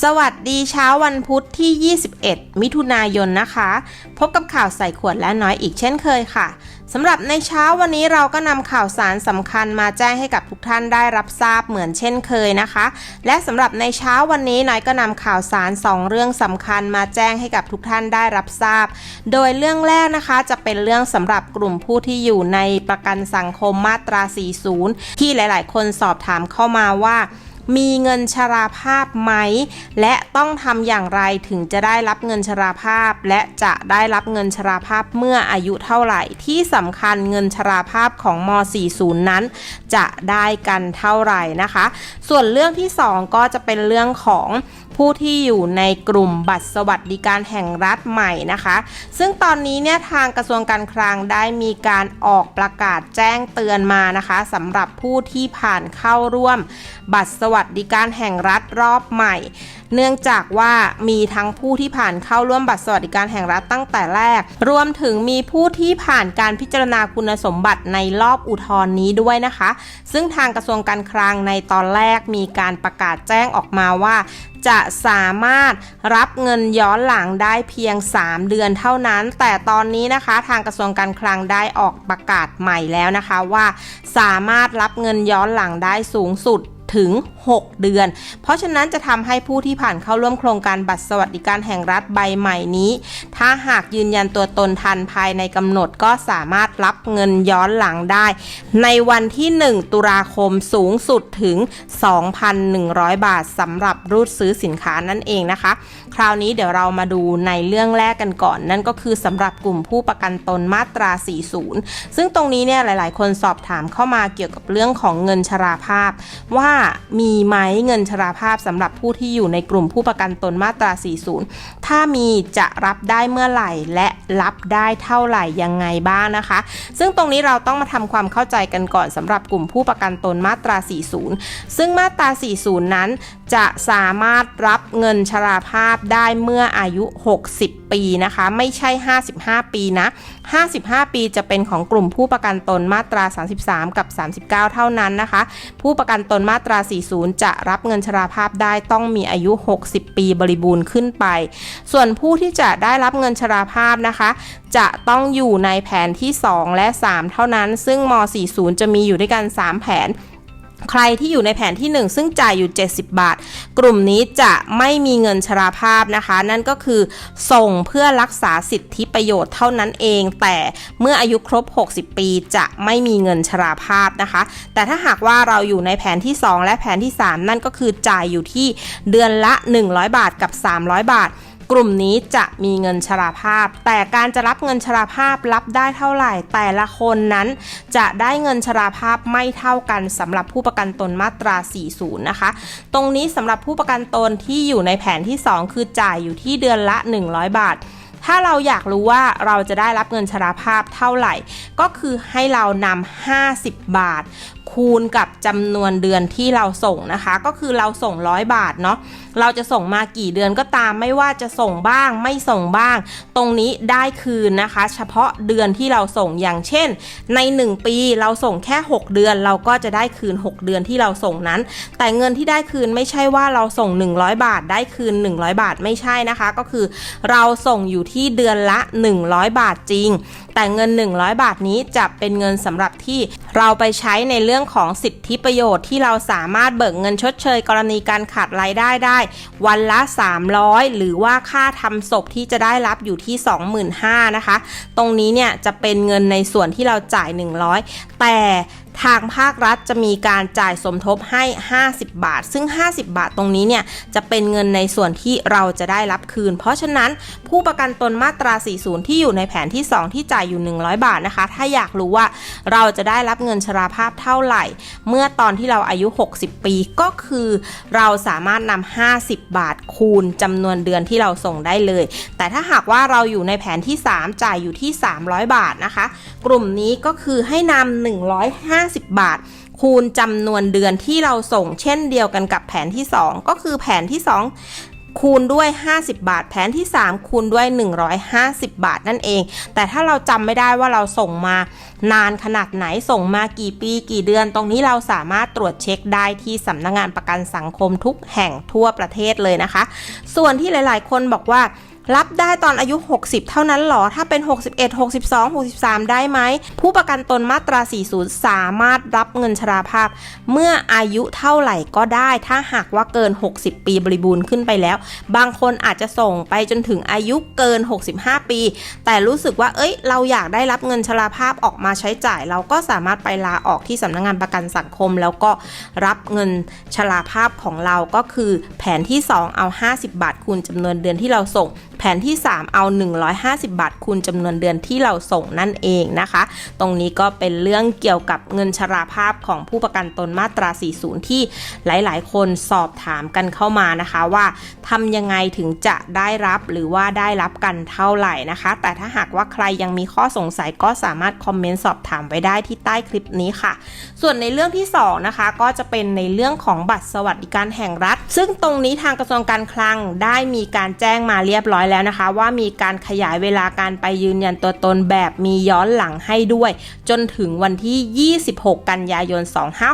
สวัสดีเช้าวันพุธที่ 21 มิถุนายนนะคะ พบกับข่าวใส่ขวดและน้อยอีกเช่นเคยค่ะสำหรับในเช้าวันนี้เราก็นำข่าวสารสำคัญมาแจ้งให้กับทุกท่านได้รับทราบเหมือนเช่นเคยนะคะ และสำหรับในเช้าวันนี้น้อยก็นำข่าวสาร 2 เรื่องสำคัญมาแจ้งให้กับทุกท่านได้รับทราบ โดยเรื่องแรกนะคะจะเป็นเรื่องสำหรับกลุ่มผู้ที่อยู่ในประกันสังคมมาตรา 40 ที่หลาย ๆ คนสอบถามเข้ามาว่า มีเงินชราภาพไหม และต้องทำอย่างไรถึงจะได้รับเงินชราภาพ และจะได้รับเงินชราภาพเมื่ออายุเท่าไหร่ ที่สำคัญเงินชราภาพของม .40 นั้น จะได้กันเท่าไหร่นะคะ ส่วนเรื่องที่ 2 ก็จะเป็นเรื่องของ ผู้ที่อยู่ในกลุ่มบัตรสวัสดิการแห่งรัฐใหม่นะคะ ซึ่งตอนนี้เนี่ยทางกระทรวงการคลังได้มีการออกประกาศแจ้งเตือนมานะคะสำหรับผู้ที่ผ่านเข้าร่วม บัตรสวัสดิการแห่งรัฐรอบใหม่ เนื่องจากว่ามีทั้งผู้ที่ผ่านเข้าร่วมบัตรสวัสดิการแห่งรัฐตั้งแต่แรก รวมถึงมีผู้ที่ผ่านการพิจารณาคุณสมบัติในรอบอุทธรณ์นี้ด้วยนะคะ ซึ่งทางกระทรวงการคลังในตอนแรกมีการประกาศแจ้งออกมาว่าจะสามารถรับเงินย้อนหลังได้เพียง 3 เดือนเท่านั้น แต่ตอนนี้นะคะทางกระทรวงการคลังได้ออกประกาศใหม่แล้วนะคะว่า สามารถรับเงินย้อนหลังได้สูงสุด ถึง 6 เดือน เพราะฉะนั้นจะทำให้ผู้ที่ผ่านเข้าร่วมโครงการบัตรสวัสดิการแห่งรัฐใบใหม่นี้ ถ้าหากยืนยันตัวตนทันภายในกำหนดก็สามารถรับเงินย้อนหลังได้ ในวันที่ 1 ตุลาคมสูงสุดถึง 2,100 บาทสำหรับรูดซื้อสินค้านั่นเองนะคะ คราวนี้เดี๋ยวเรามาดูในเรื่องแรกกันก่อน นั่นก็คือสำหรับกลุ่มผู้ประกันตนมาตรา 40 ซึ่งตรงนี้เนี่ยหลาย ๆ คนสอบถามเข้ามาเกี่ยวกับเรื่องของเงินชราภาพ ว่ามีไหมเงินชราภาพสำหรับผู้ที่อยู่ในกลุ่มผู้ประกันตนมาตรา 40 ถ้ามีจะรับได้เมื่อไหร่และรับได้เท่าไหร่ยังไงบ้างนะคะ ซึ่งตรงนี้เราต้องมาทำความเข้าใจกันก่อนสำหรับกลุ่มผู้ประกันตนมาตรา 40 ซึ่งมาตรา 40 นั้นจะสามารถรับเงินชราภาพได้เมื่ออายุ 60 ปีนะคะ ไม่ใช่ 55 ปีนะ 55 ปีจะเป็นของกลุ่มผู้ประกันตนมาตรา 33 กับ 39 เท่านั้นนะคะ ผู้ประกันตนมาตรา 40 จะรับเงินชราภาพได้ต้องมีอายุ 60 ปีบริบูรณ์ขึ้นไป ส่วนผู้ที่จะได้รับเงินชราภาพนะคะ จะต้องอยู่ในแผนที่ 2 และ 3 เท่านั้น ซึ่งม 40 จะมีอยู่ด้วยกัน 3 แผน ใครที่อยู่ในแผนที่ 1 ซึ่งจ่ายอยู่ 70 บาท กลุ่มนี้จะไม่มีเงินชราภาพนะคะ นั่นก็คือส่งเพื่อรักษาสิทธิประโยชน์เท่านั้นเอง แต่เมื่ออายุครบ 60 ปีจะไม่มีเงินชราภาพนะคะ แต่ถ้าหากว่าเราอยู่ในแผนที่ 2 และแผนที่ 3 นั่นก็คือจ่ายอยู่ที่เดือนละ 100 บาทกับ 300 บาท กลุ่มนี้จะมีเงินชราภาพ แต่การจะรับเงินชราภาพรับได้เท่าไหร่ แต่ละคนนั้นจะได้เงินชราภาพไม่เท่ากันสำหรับผู้ประกันตนมาตรา 40 นะคะ ตรงนี้สำหรับผู้ประกันตนที่อยู่ในแผนที่ 2 คือจ่ายอยู่ที่เดือนละ 100 บาท ถ้าเราอยากรู้ว่าเราจะได้รับเงินชราภาพเท่าไหร่ ก็คือให้เรานำ50 บาท คูณกับจำนวนเดือนที่เราส่งนะคะ ก็คือเราส่ง100บาทเนาะเราจะส่งมากี่เดือนก็ตามไม่ว่าจะส่งบ้างไม่ส่งบ้าง ตรงนี้ได้คืนนะคะ เฉพาะเดือนที่เราส่งอย่างเช่น ใน 1 ปีเราส่งแค่ 6 เดือน เราก็จะได้คืน 6 เดือนที่เราส่งนั้น แต่เงินที่ได้คืนไม่ใช่ว่าเราส่ง 100 บาทได้คืน 100 บาทไม่ใช่นะคะ ก็คือเราส่งอยู่ที่เดือนละ 100 บาทจริง แต่เงิน 100 บาทนี้จะเป็นเงินสำหรับที่เราไปใช้ในเรื่องของสิทธิประโยชน์ที่เราสามารถเบิกเงินชดเชย กรณีการขาดรายได้ได้ วันละ 300 หรือว่าค่าทำศพที่จะได้รับอยู่ที่ 25,000นะคะ ตรงนี้เนี่ยจะเป็นเงินในส่วนที่เราจ่าย 100 แต่ ทางภาครัฐจะมีการจ่ายสมทบให้ 50 บาท ซึ่ง 50 บาทตรงนี้เนี่ยจะเป็นเงินในส่วนที่เราจะได้รับคืน เพราะฉะนั้นผู้ประกันตนมาตรา 40 ที่อยู่ในแผนที่ 2 ที่จ่ายอยู่ 100 บาทนะคะ ถ้าอยากรู้ว่าเราจะได้รับเงินชราภาพเท่าไหร่ เมื่อตอนที่เราอายุ 60 ปีก็คือ เราสามารถนำ50 บาทคูณจำนวนเดือนที่เราส่งได้เลย แต่ถ้าหากว่าเราอยู่ในแผนที่ 3 จ่ายอยู่ที่ 300 บาทนะคะ กลุ่มนี้ก็คือให้นำ150บาท คูณจำนวนเดือนที่เราส่งเช่นเดียวกันกับแผนที่ 2 ก็คือแผนที่ 2คูณด้วย 50 บาท แผนที่ 3 คูณด้วย 150 บาทนั่นเอง แต่ถ้าเราจำไม่ได้ว่าเราส่งมานานขนาดไหนส่งมากี่ปีกี่เดือน ตรงนี้เราสามารถตรวจเช็คได้ที่สำนักงานประกันสังคมทุกแห่งทั่วประเทศเลยนะคะ ส่วนที่หลาย ๆ คนบอกว่า รับได้ตอนอายุ 60 เท่านั้นหรอ ถ้าเป็น 61 62 63 ได้ไหม ผู้ประกันตนมาตรา 40 สามารถรับเงินชราภาพ เมื่ออายุเท่าไหร่ก็ได้ ถ้าหากว่าเกิน 60 ปีบริบูรณ์ขึ้นไปแล้ว บางคนอาจจะส่งไปจนถึงอายุเกิน 65 ปี แต่รู้สึกว่า เอ้ย เราอยากได้รับเงินชราภาพออกมาใช้จ่าย เราก็สามารถไปลาออกที่สำนักงานประกันสังคม แล้วก็รับเงินชราภาพของเราก็คือแผนที่ 2 เอา 50 บาทคูณจำนวนเดือนที่เราส่งแผนที่ 3 เอา 150 บาทคูณจำนวนเดือนที่เราส่งนั่นเองนะคะ ตรงนี้ก็เป็นเรื่องเกี่ยวกับเงินชราภาพของผู้ประกันตนมาตรา 40 ที่หลายๆ คนสอบถามกันเข้ามานะคะว่าทำยังไงถึงจะได้รับหรือว่าได้รับกันเท่าไหร่นะคะ แต่ถ้าหากว่าใครยังมีข้อสงสัยก็สามารถคอมเมนต์สอบถามไว้ได้ที่ใต้คลิปนี้ค่ะ ส่วนในเรื่องที่สองนะคะ ก็จะเป็นในเรื่องของบัตรสวัสดิการแห่งรัฐ ซึ่งตรงนี้ทางกระทรวงการคลังได้มีการแจ้งมาเรียบร้อยแล้วนะคะ ว่ามีการขยายเวลาการไปยืนยันตัวตนแบบมีย้อนหลังให้ด้วย จนถึงวันที่ 26 กันยายน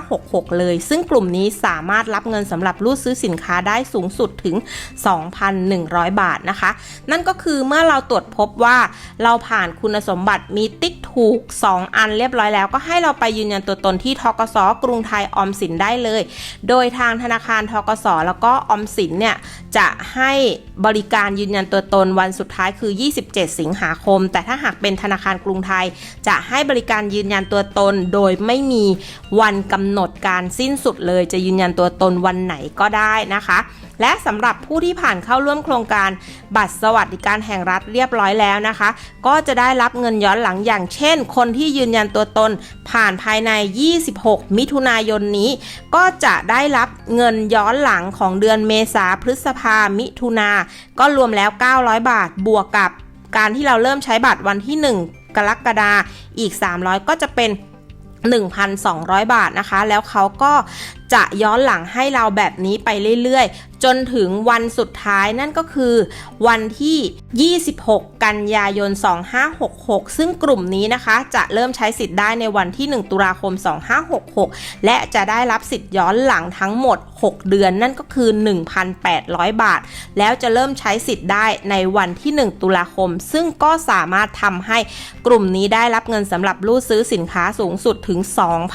2566 เลย ซึ่งกลุ่มนี้สามารถรับเงินสำหรับรูดซื้อสินค้าได้สูงสุดถึง 2,100 บาทนะคะ นั่นก็คือเมื่อเราตรวจพบว่าเราผ่านคุณสมบัติมีติ๊กถูก 2 อันเรียบร้อยแล้ว ก็ให้เราไปยืนยันตัวตนที่ทกสกรุงไทยออมสินได้เลย โดยทางธนาคารทกสแล้วก็ออมสินเนี่ยจะให้บริการยืนยันตัวตนวันสุดท้ายคือ 27 สิงหาคม แต่ถ้าหากเป็นธนาคารกรุงไทย จะให้บริการยืนยันตัวตนโดยไม่มีวันกำหนดการสิ้นสุดเลย จะยืนยันตัวตนวันไหนก็ได้นะคะ และสำหรับผู้ที่ผ่านเข้าร่วมโครงการบัตรสวัสดิการแห่งรัฐเรียบร้อยแล้วนะคะ ก็จะได้รับเงินย้อนหลังอย่างเช่น คนที่ยืนยันตัวตนผ่านภายใน 26 มิถุนายนนี้ ก็จะได้รับเงินย้อนหลังของเดือนเมษาพฤษภามิถุนาก็รวมแล้ว 900 บาทบวกกับการที่เราเริ่มใช้บัตรวันที่ 1 กรกฎาอีก 300 ก็จะเป็น 1,200 บาทนะคะ แล้วเขาก็จะย้อนหลังให้เราแบบนี้ไปเรื่อยๆ จนถึงวันสุดท้ายนั่นก็คือ วันที่ 26 กันยายน 2566 ซึ่งกลุ่มนี้นะคะ จะเริ่มใช้สิทธิ์ได้ในวันที่ 1 ตุลาคม 2566 และจะได้รับสิทธิ์ย้อนหลังทั้งหมด 6 เดือนนั่นก็คือ 1,800 บาท แล้วจะเริ่มใช้สิทธิ์ได้ในวันที่ 1 ตุลาคม ซึ่งก็สามารถทำให้กลุ่มนี้ได้รับเงินสำหรับรูดซื้อสินค้าสูงสุดถึง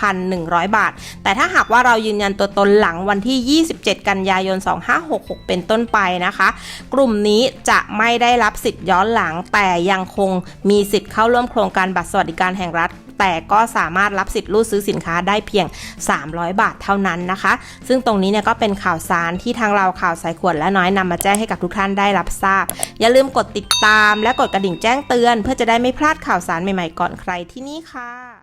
2,100 บาท แต่ถ้าหากว่าเรายืนยันตัวตนหลังวันที่ 27 กันยายน 2566 เป็นต้นไปนะคะ กลุ่มนี้จะไม่ได้รับสิทธิ์ย้อนหลังแต่ยังคงมีสิทธิ์เข้าร่วมโครงการบัตรสวัสดิการแห่งรัฐแต่ก็สามารถรับสิทธิ์รูดซื้อสินค้าได้เพียง 300 บาทเท่านั้นนะคะ ซึ่งตรงนี้เนี่ยก็เป็นข่าวสารที่ทางเราข่าวสายขวดและน้อยนำมาแจ้งให้กับทุกท่านได้รับทราบ อย่าลืมกดติดตามและกดกระดิ่งแจ้งเตือน เพื่อจะได้ไม่พลาดข่าวสารใหม่ๆก่อนใครที่นี่ค่ะ